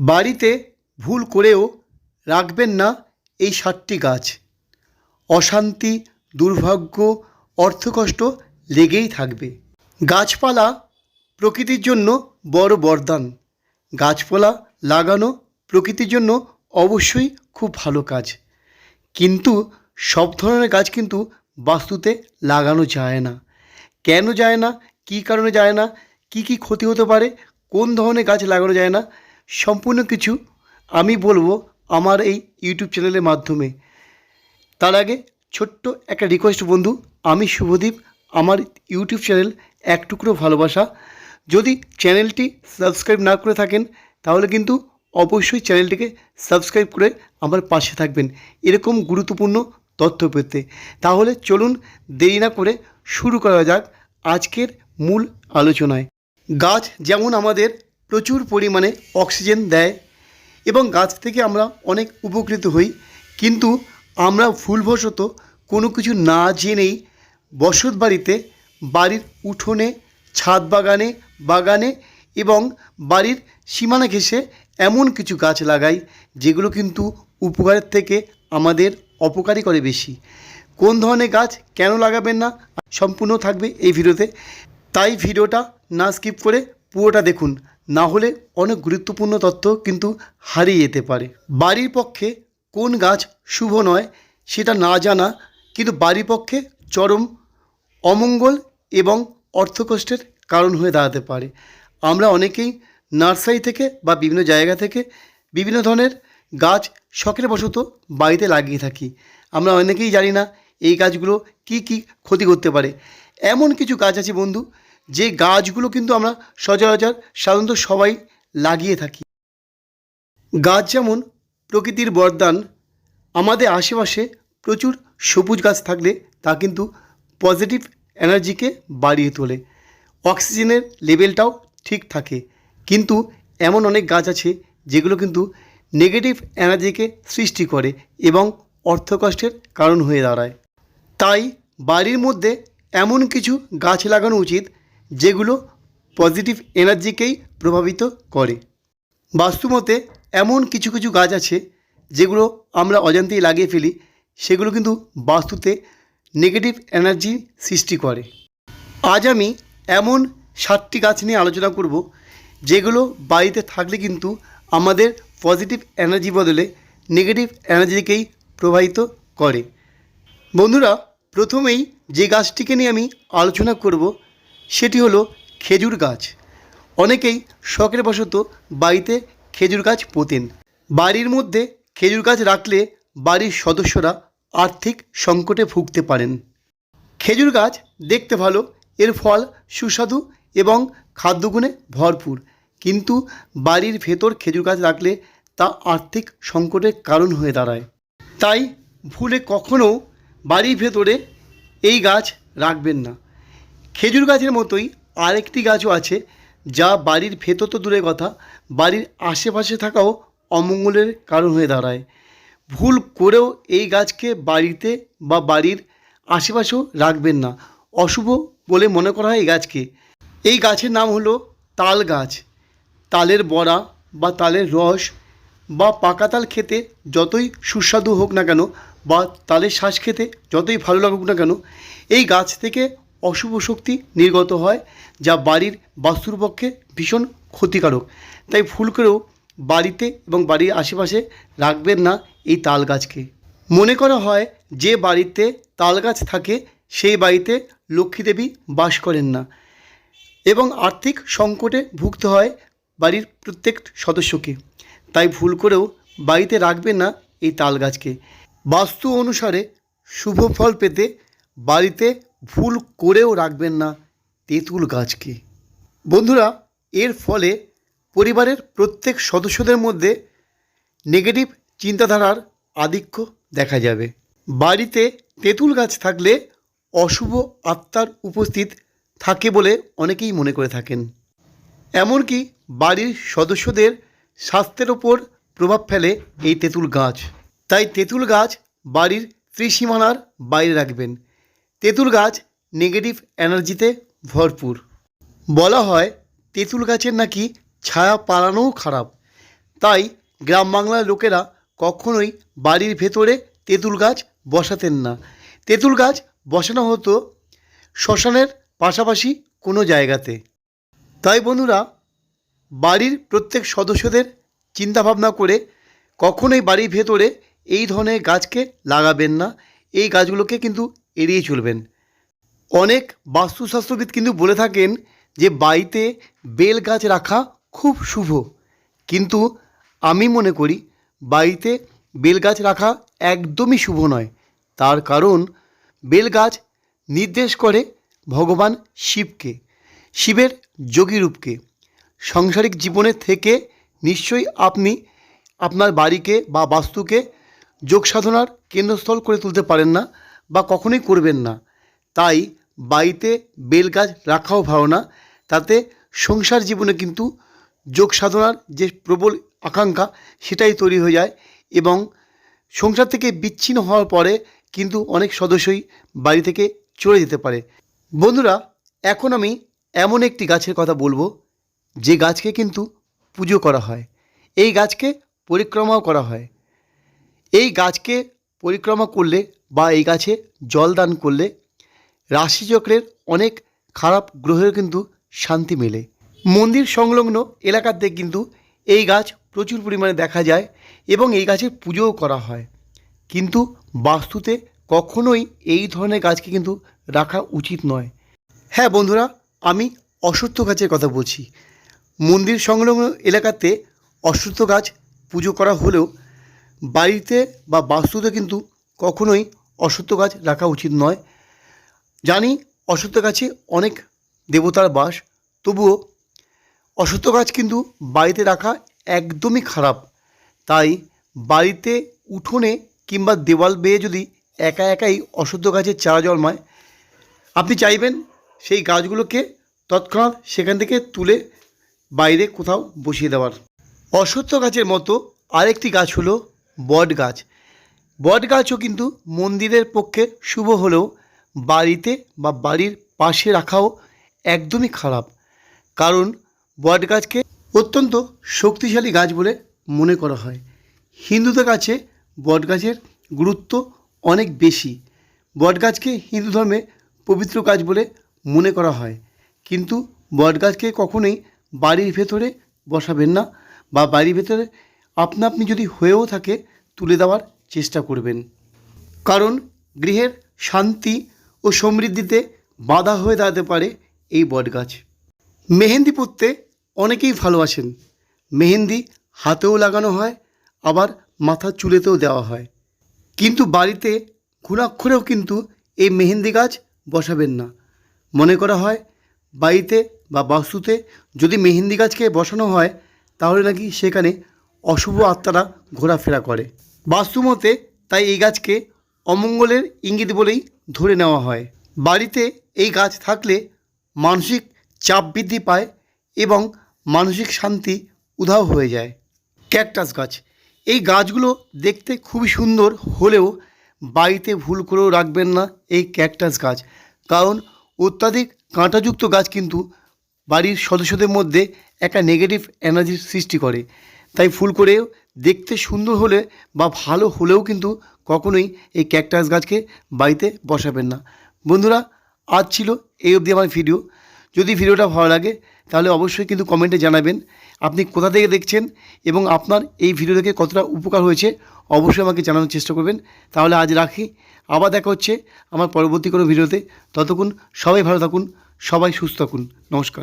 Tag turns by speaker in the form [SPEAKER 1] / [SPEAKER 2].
[SPEAKER 1] বাড়িতে ভুল করেও রাখবেন না এই সাতটি গাছ। অশান্তি, দুর্ভাগ্য, অর্থকষ্ট লেগেই থাকবে। গাছপালা প্রকৃতির জন্য বড় বরদান। গাছপালা লাগানো প্রকৃতির জন্য অবশ্যই খুব ভালো কাজ। কিন্তু সব ধরনের গাছ কিন্তু বাস্তুতে লাগানো যায় না। কেন যায় না? কী কারণে যায় না? কি কি ক্ষতি হতে পারে? কোন ধরনের গাছ লাগানো যায় না? সম্পূর্ণ কিছু আমি বলব আমার এই ইউটিউব চ্যানেলের মাধ্যমে। তার আগে ছোট্ট একটা রিকোয়েস্ট বন্ধু, আমি শুভদীপ, আমার ইউটিউব চ্যানেল এক টুকরো ভালোবাসা। যদি চ্যানেলটি সাবস্ক্রাইব না করে থাকেন, তাহলে কিন্তু অবশ্যই চ্যানেলটিকে সাবস্ক্রাইব করে আমার পাশে থাকবেন। এরকম গুরুত্বপূর্ণ তথ্য পেতে। তাহলে চলুন দেরি না করে শুরু করা যাক আজকের মূল আলোচনায়। গাছ যেমন আমাদের প্রচুর পরিমাণে অক্সিজেন দেয় এবং গাছ থেকে আমরা অনেক উপকৃত হই। কিন্তু আমরা ভুলবশত কোনো কিছু না জেনেই বসত বাড়িতে বাড়ির উঠোনে, ছাদ বাগানে বাগানে এবং বাড়ির সীমানা ঘেঁষে এমন কিছু গাছ লাগাই, যেগুলো কিন্তু উপকারের থেকে আমাদের অপকারই করে বেশি। কোন ধরনের গাছ কেন লাগাবেন না, সম্পূর্ণ থাকবে এই ভিডিওতে। তাই ভিডিওটা না স্কিপ করে পুরোটা দেখুন। না হলে অনেক গুরুত্বপূর্ণ তথ্য কিন্তু হারিয়ে যেতে পারে। বাড়ির পক্ষে কোন গাছ শুভ নয় সেটা না জানা, কিন্তু বাড়ির পক্ষে চরম অমঙ্গল এবং অর্থকষ্টের কারণ হয়ে দাঁড়াতে পারে। আমরা অনেকেই নার্সারি থেকে বা বিভিন্ন জায়গা থেকে বিভিন্ন ধরনের গাছ শখের বশত বাড়িতে লাগিয়ে থাকি। আমরা অনেকেই জানি না এই গাছগুলো কি কি ক্ষতি করতে পারে। এমন কিছু গাছ আছে বন্ধু যে গাছগুলো কিন্তু আমরা সচরাচর সাধারণত সবাই লাগিয়ে থাকি। গাছ যেমন প্রকৃতির বরদান, আমাদের আশেপাশে প্রচুর সবুজ গাছ থাকলে তা কিন্তু পজিটিভ এনার্জিকে বাড়িয়ে তোলে। অক্সিজেনের লেভেলটাও ঠিক থাকে। কিন্তু এমন অনেক গাছ আছে যেগুলো কিন্তু নেগেটিভ এনার্জিকে সৃষ্টি করে এবং অর্থকষ্টের কারণ হয়ে দাঁড়ায়। তাই বাড়ির মধ্যে এমন কিছু গাছ লাগানো উচিত যেগুলো পজিটিভ এনার্জিকেই প্রভাবিত করে। বাস্তুমতে এমন কিছু কিছু গাছ আছে যেগুলো আমরা অজান্তেই লাগিয়ে ফেলি, সেগুলো কিন্তু বাস্তুতে নেগেটিভ এনার্জি সৃষ্টি করে। আজ আমি এমন সাতটি গাছ নিয়ে আলোচনা করব যেগুলো বাড়িতে থাকলে কিন্তু আমাদের পজিটিভ এনার্জি বদলে নেগেটিভ এনার্জিকেই প্রভাবিত করে। বন্ধুরা, প্রথমেই যে গাছটিকে নিয়ে আমি আলোচনা করব সেটি হলো খেজুর গাছ। অনেকেই শখের বশত বাড়িতে খেজুর গাছ পোতেন। বাড়ির মধ্যে খেজুর গাছ রাখলে বাড়ির সদস্যরা আর্থিক সংকটে ভুগতে পারেন। খেজুর গাছ দেখতে ভালো, এর ফল সুস্বাদু এবং খাদ্যগুণে ভরপুর। কিন্তু বাড়ির ভেতর খেজুর গাছ রাখলে তা আর্থিক সংকটের কারণ হয়ে দাঁড়ায়। তাই ভুলে কখনও বাড়ির ভেতরে এই গাছ রাখবেন না। খেজুর গাছের মতোই আরেকটি গাছও আছে, যা বাড়ির ভেতর তো দূরের কথা, বাড়ির আশেপাশে থাকাও অমঙ্গলের কারণ হয়ে দাঁড়ায়। ভুল করেও এই গাছকে বাড়িতে বা বাড়ির আশেপাশেও রাখবেন না। অশুভ বলে মনে করা হয় এই গাছকে। এই গাছের নাম হলো তাল গাছ। তালের বড়া বা তালের রস বা পাকা তাল খেতে যতই সুস্বাদু হোক না কেন বা তালের শ্বাস খেতে যতই ভালো লাগুক না কেন, এই গাছ থেকে অশুভ শক্তি নির্গত হয়, যা বাড়ির বাস্তুর পক্ষে ভীষণ ক্ষতিকারক। তাই ভুল করেও বাড়িতে এবং বাড়ির আশেপাশে রাখবেন না এই তাল গাছকে মনে করা হয়, যে বাড়িতে তাল গাছ থাকে, সেই বাড়িতে লক্ষ্মী দেবী বাস করেন না। এবং আর্থিক সংকটে ভুগতে হয় বাড়ির প্রত্যেক সদস্যকে। তাই ভুল করেও বাড়িতে রাখবেন না এই তাল গাছকে বাস্তু অনুসারে শুভ ফল পেতে বাড়িতে ভুল করেও রাখবেন না তেঁতুল গাছকে। বন্ধুরা, এর ফলে পরিবারের প্রত্যেক সদস্যদের মধ্যে নেগেটিভ চিন্তাধারার আধিক্য দেখা যাবে। বাড়িতে তেঁতুল গাছ থাকলে অশুভ আত্মার উপস্থিত থাকে বলে অনেকেই মনে করে থাকেন। এমনকি বাড়ির সদস্যদের স্বাস্থ্যের ওপর প্রভাব ফেলে এই তেঁতুল গাছ। তাই তেঁতুল গাছ বাড়ির ত্রিসীমানার বাইরে রাখবেন। তেঁতুল গাছ নেগেটিভ এনার্জিতে ভরপুর। বলা হয় তেঁতুল গাছের নাকি ছায়া পালানোও খারাপ। তাই গ্রাম বাংলার লোকেরা কখনোই বাড়ির ভেতরে তেঁতুল গাছ বসাতেন না। তেঁতুল গাছ বসানো হতো শ্মশানের পাশাপাশি কোনো জায়গাতে। তাই বন্ধুরা, বাড়ির প্রত্যেক সদস্যদের চিন্তাভাবনা করে কখনোই বাড়ির ভেতরে এই ধরনের গাছকে লাগাবেন না। এই গাছগুলোকে কিন্তু এড়িয়ে চলবেন। অনেক বাস্তুশাস্ত্রবিদ কিন্তু বলে থাকেন যে বাড়িতে বেল গাছ রাখা খুব শুভ। কিন্তু আমি মনে করি বাড়িতে বেল গাছ রাখা একদমই শুভ নয়। তার কারণ বেল গাছ নির্দেশ করে ভগবান শিবকে, শিবের যোগী রূপকে। সাংসারিক জীবনে থেকে নিশ্চয়ই আপনি আপনার বাড়িকে বা বাস্তুকে যোগ সাধনার কেন্দ্রস্থল করে তুলতে পারেন না। বা কখনোই করবেন না। তাই বাড়িতে বেল গাছ রাখাও ভালো না। তাতে সংসার জীবনে কিন্তু যোগ সাধনার যে প্রবল আকাঙ্ক্ষা সেটাই তৈরি হয়ে যায় এবং সংসার থেকে বিচ্ছিন্ন হওয়ার পরে কিন্তু অনেক সদস্যই বাড়ি থেকে চলে যেতে পারে। বন্ধুরা, এখন আমি এমন একটি গাছের কথা বলব, যে গাছকে কিন্তু পুজো করা হয়। এই গাছকে পরিক্রমাও করা হয়। এই গাছকে পরিক্রমা করলে বা এই গাছে জল দান করলে রাশিচক্রের অনেক খারাপ গ্রহের কিন্তু শান্তি মেলে। মন্দির সংলগ্ন এলাকাতে কিন্তু এই গাছ প্রচুর পরিমাণে দেখা যায় এবং এই গাছের পুজোও করা হয়। কিন্তু বাস্তুতে কখনোই এই ধরনের গাছকে কিন্তু রাখা উচিত নয়। হ্যাঁ বন্ধুরা, আমি অশ্বত্থ গাছের কথা বলছি। মন্দির সংলগ্ন এলাকাতে অশ্বত্থ গাছ পুজো করা হলেও বাড়িতে বা বাস্তুতে কিন্তু কখনোই অশ্বত্থ গাছ রাখা উচিত নয়। জানি অশ্বত্থ গাছে অনেক দেবতার বাস, তবুও অশ্বত্থ গাছ কিন্তু বাড়িতে রাখা একদমই খারাপ। তাই বাড়িতে উঠোনে কিংবা দেওয়াল বেয়ে যদি একা একাই অশ্বত্থ গাছের চারা জন্মায়, আপনি চাইবেন সেই গাছগুলোকে তৎক্ষণাৎ সেখান থেকে তুলে বাইরে কোথাও বসিয়ে দেওয়ার। অশ্বত্থ গাছের মতো আরেকটি গাছ হলো বট গাছ। বট গাছও কিন্তু মন্দিরের পক্ষে শুভ হলেও বাড়িতে বা বাড়ির পাশে রাখাও একদমই খারাপ। কারণ বট গাছকে অত্যন্ত শক্তিশালী গাছ বলে মনে করা হয়। হিন্দুদের কাছে বট গাছের গুরুত্ব অনেক বেশি। বট গাছকে হিন্দু ধর্মে পবিত্র গাছ বলে মনে করা হয়। কিন্তু বট গাছকে কখনোই বাড়ির ভেতরে বসাবেন না বা বাড়ির ভেতরে আপনা আপনি যদি হয়েও থাকে তুলে দেওয়ার চেষ্টা করবেন। কারণ গৃহের শান্তি ও সমৃদ্ধিতে বাধা হয়ে দাঁড়াতে পারে এই বটগাছ। মেহেন্দি পরতে অনেকেই ভালোবাসেন। মেহেন্দি হাতেও লাগানো হয়, আবার মাথার চুলেতেও দেওয়া হয়। কিন্তু বাড়িতে ঘুণাক্ষরেও কিন্তু এই মেহেন্দি গাছ বসাবেন না। মনে করা হয়, বাড়িতে বা বাস্তুতে যদি মেহেন্দি গাছকে বসানো হয়, তাহলে নাকি সেখানে অশুভ আত্মারা ঘোরাফেরা করে। বাস্তুমতে তাই এই গাছকে অমঙ্গলের ইঙ্গিত বলেই ধরে নেওয়া হয়। বাড়িতে এই গাছ থাকলে মানসিক চাপ বৃদ্ধি পায় এবং মানসিক শান্তি উধাও হয়ে যায়। ক্যাকটাস গাছ, এই গাছগুলো দেখতে খুবই সুন্দর হলেও বাড়িতে ভুল করেও রাখবেন না এই ক্যাকটাস গাছ। কারণ অত্যাধিক কাঁটাযুক্ত গাছ কিন্তু বাড়ির সদস্যদের মধ্যে একটা নেগেটিভ এনার্জির সৃষ্টি করে। তাই ফুল করেও দেখতে সুন্দর হলে বা ভালো হলেও কিন্তু কখনোই এই ক্যাকটাস গাছকে বাড়িতে বসাবেন না। বন্ধুরা, আজ ছিল এই অবধি আমার ভিডিও। যদি ভিডিওটা ভালো লাগে, তাহলে অবশ্যই কিন্তু কমেন্টে জানাবেন আপনি কোথা থেকে দেখছেন এবং আপনার এই ভিডিও থেকে কতটা উপকার হয়েছে অবশ্যই আমাকে জানানোর চেষ্টা করবেন। তাহলে আজ রাখি। আবার দেখা হচ্ছে আমার পরবর্তী কোনো ভিডিওতে। ততক্ষণ সবাই ভালো থাকুন, সবাই সুস্থ থাকুন। নমস্কার।